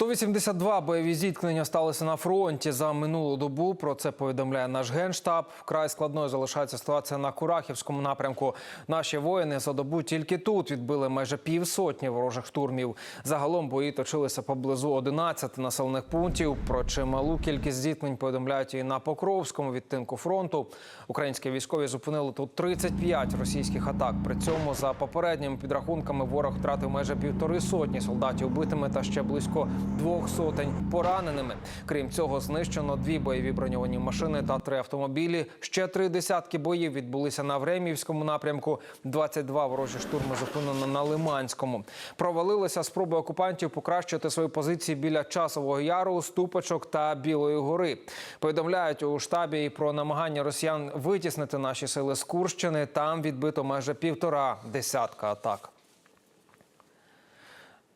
182 бойові зіткнення сталися на фронті за минулу добу. Про це повідомляє наш генштаб. Вкрай складною залишається ситуація на Курахівському напрямку. Наші воїни за добу тільки тут відбили майже півсотні ворожих штурмів. Загалом бої точилися поблизу 11 населених пунктів. Про чималу кількість зіткнень повідомляють і на Покровському відтинку фронту. Українські військові зупинили тут 35 російських атак. При цьому за попередніми підрахунками ворог втратив майже півтори сотні солдатів убитими та ще близько двох сотень пораненими. Крім цього, знищено дві бойові броньовані машини та три автомобілі. Ще три десятки боїв відбулися на Времівському напрямку. 22 ворожі штурми зупинено на Лиманському. Провалилися спроби окупантів покращити свої позиції біля часового яру, ступочок та Білої гори. Повідомляють у штабі про намагання росіян витіснити наші сили з Курщини. Там відбито майже півтора десятка атак.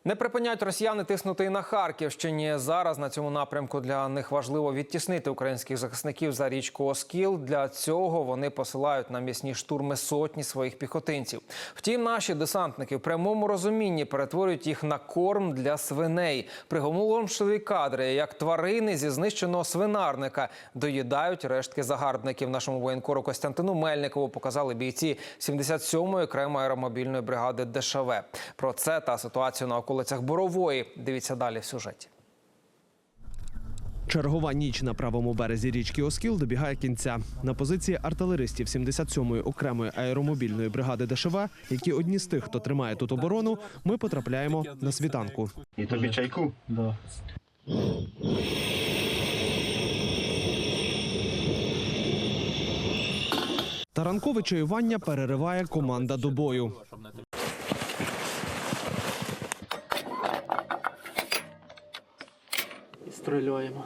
Не припиняють росіяни тиснути і на Харківщині. Зараз на цьому напрямку для них важливо відтіснити українських захисників за річку Оскіл. Для цього вони посилають на м'ясні штурми сотні своїх піхотинців. Втім, наші десантники в прямому розумінні перетворюють їх на корм для свиней. Приголомшливі кадри, як тварини зі знищеного свинарника доїдають рештки загарбників. Нашому воєнкору Костянтину Мельникову показали бійці 77-ї окремої аеромобільної бригади ДШВ. Про це та ситуацію на околицях Борової. Дивіться далі в сюжеті. Чергова ніч на правому березі річки Оскіл добігає кінця. На позиції артилеристів 77-ї окремої аеромобільної бригади ДШВ, які одні з тих, хто тримає тут оборону, ми потрапляємо на світанку. І тобі чайку? Да. Та ранкове чаювання перериває команда до бою. Стріляємо.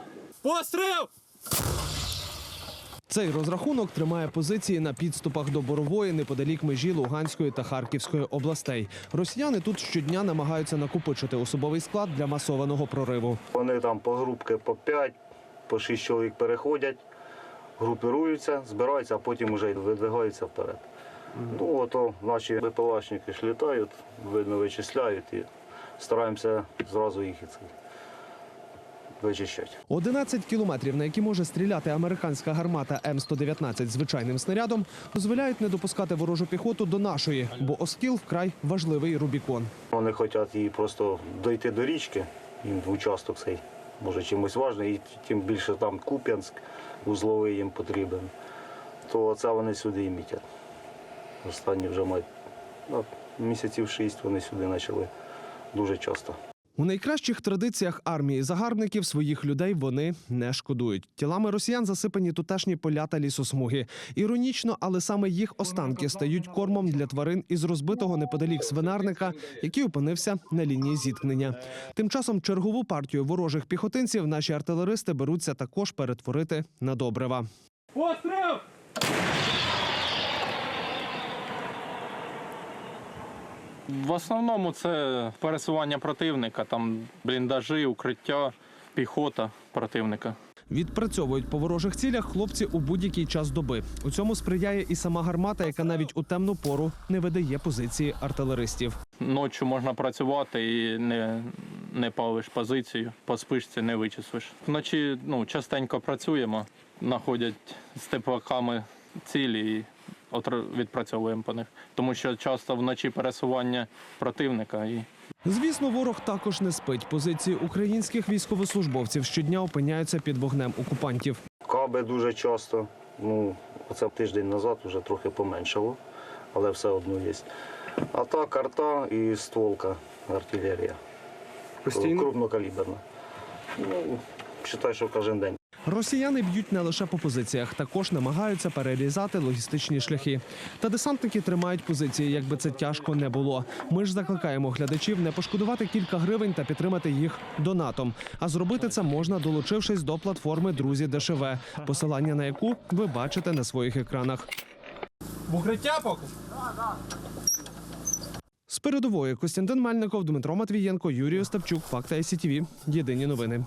Цей розрахунок тримає позиції на підступах до Борової неподалік межі Луганської та Харківської областей. Росіяни тут щодня намагаються накопичити особовий склад для масованого прориву. Вони там по групки по 5, по 6 чоловік переходять, групіруються, збираються, а потім вже видвигаються вперед. Ну, ото наші БПЛАшники ж літають, видно, вичисляють і стараємося зразу їх і це вичищати. 11 кілометрів, на які може стріляти американська гармата М119 звичайним снарядом, дозволяють не допускати ворожу піхоту до нашої, бо Оскіл вкрай важливий Рубікон. Вони хочуть її просто дойти до річки, їм участок цей може чимось важливий, і тим більше там Куп'янськ, узловий їм потрібен. То це вони сюди і мітять. Останні вже мають ну, місяців шість вони сюди почали дуже часто. У найкращих традиціях армії загарбників своїх людей вони не шкодують. Тілами росіян засипані тутешні поля та лісосмуги. Іронічно, але саме їх останки стають кормом для тварин із розбитого неподалік свинарника, який опинився на лінії зіткнення. Тим часом чергову партію ворожих піхотинців наші артилеристи беруться також перетворити на добрива. В основному це пересування противника, там бліндажі, укриття, піхота противника. Відпрацьовують по ворожих цілях хлопці у будь-який час доби. У цьому сприяє і сама гармата, яка навіть у темну пору не видає позиції артилеристів. Ночі можна працювати і не, не палиш позицію, по спишці не вичислиш. Вночі ну, частенько працюємо, знаходять з теплаками цілі і відпрацьовуємо по них. Тому що часто вночі пересування противника і Звісно, ворог також не спить. Позиції українських військовослужбовців щодня опиняються під вогнем окупантів. Каби дуже часто. Ну, оце тиждень назад вже трохи поменшало, але все одно є. А так арта і стволка артилерія. Крупнокаліберна. Ну, вважаю, що кожен день. Росіяни б'ють не лише по позиціях, також намагаються перерізати логістичні шляхи. Та десантники тримають позиції, якби це тяжко не було. Ми ж закликаємо глядачів не пошкодувати кілька гривень та підтримати їх донатом. А зробити це можна, долучившись до платформи Друзі ДШВ, посилання на яку ви бачите на своїх екранах. В укриття поки? З передової Костянтин Мельников, Дмитро Матвієнко, Юрій Остапчук, Факти ICTV. Єдині новини.